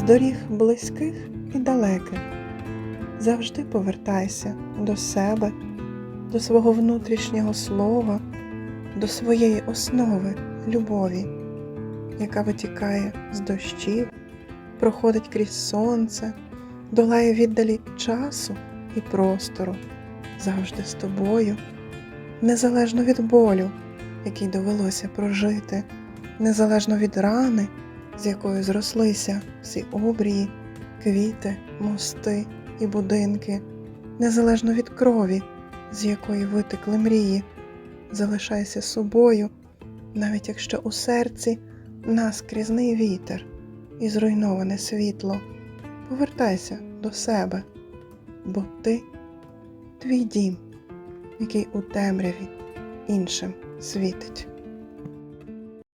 з доріг близьких і далеких. Завжди повертайся до себе, до свого внутрішнього слова, до своєї основи любові, яка витікає з дощів, проходить крізь сонце, долає віддалі часу і простору, завжди з тобою, незалежно від болю, який довелося прожити, незалежно від рани, з якою зрослися всі обрії, квіти, мости і будинки, незалежно від крові, з якої витекли мрії, залишайся собою, навіть якщо у серці наскрізний вітер і зруйноване світло. Повертайся до себе, бо ти твій дім, який у темряві іншим світить.